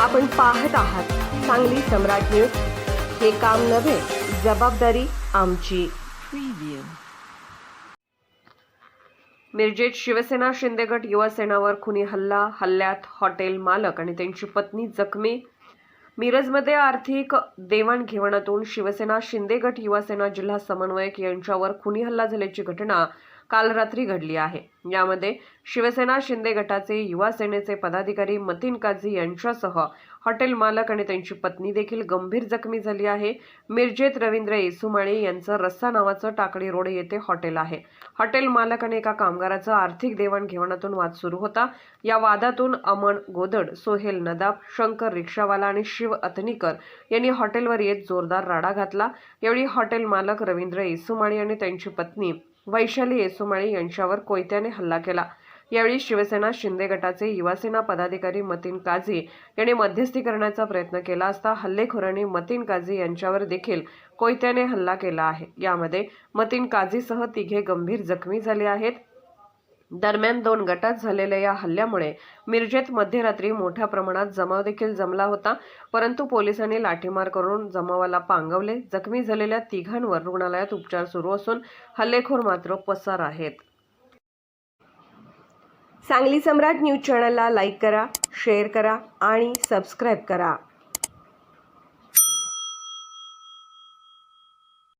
आपण पाहत आहात सांगली सम्राट न्यूज. हे काम नव्हे जबाबदारी आमची. मिरजेत शिवसेना शिंदे गट युवा सेनावर खुनी हल्ला हल्ल्यात हॉटेल मालक आणि त्यांची पत्नी जखमी. मिरजमध्ये आर्थिक देवाणघेवाणातून शिवसेना शिंदे गट युवा सेना जिल्हा समन्वयक यांच्यावर खुनी हल्ला झाल्याची घटना काल रात्री घडली आहे. यामध्ये शिवसेना शिंदे गटाचे युवा सेनेचे पदाधिकारी मतीन काझी यांच्यासह हॉटेल मालक आणि त्यांची पत्नी देखील गंभीर जखमी झाली आहे. मिरजेत रवींद्र येसुमाळे यांचं रस्सा नावाचं टाकळी रोड येथे हॉटेल आहे. हॉटेल मालक आणि एका कामगाराचं आर्थिक देवाणघेवाणातून वाद सुरू होता. या वादातून अमन गोदड सोहेल नदाब शंकर रिक्षावाला आणि शिव अतनीकर यांनी हॉटेलवर येत जोरदार राडा घातला. यावेळी हॉटेल मालक रवींद्र येसुमाळी आणि त्यांची पत्नी वैशाली येसुमाळी यांच्यावर कोयत्याने हल्ला केला. यावेळी शिवसेना शिंदे गटाचे युवासेना पदाधिकारी मतीन काझी यांनी मध्यस्थी करण्याचा प्रयत्न केला असता हल्लेखोरांनी मतीन काझी यांच्यावर देखील कोयत्याने हल्ला केला आहे. यामध्ये मतीन काझीसह तिघे गंभीर जखमी झाले आहेत. दरम्यान दोन गटात झालेल्या या हल्ल्यामुळे मिरजेत मध्यरात्री मोठ्या प्रमाणात जमाव देखील जमला होता. परंतु पोलिसांनी लाठीमार करून जमावाला पांगवले. जखमी झालेल्या तिघांवर रुग्णालयात उपचार सुरू असून हल्लेखोर मात्र पसार आहेत. सांगली सम्राट न्यूज चॅनलला लाईक करा शेअर करा आणि सबस्क्राईब करा.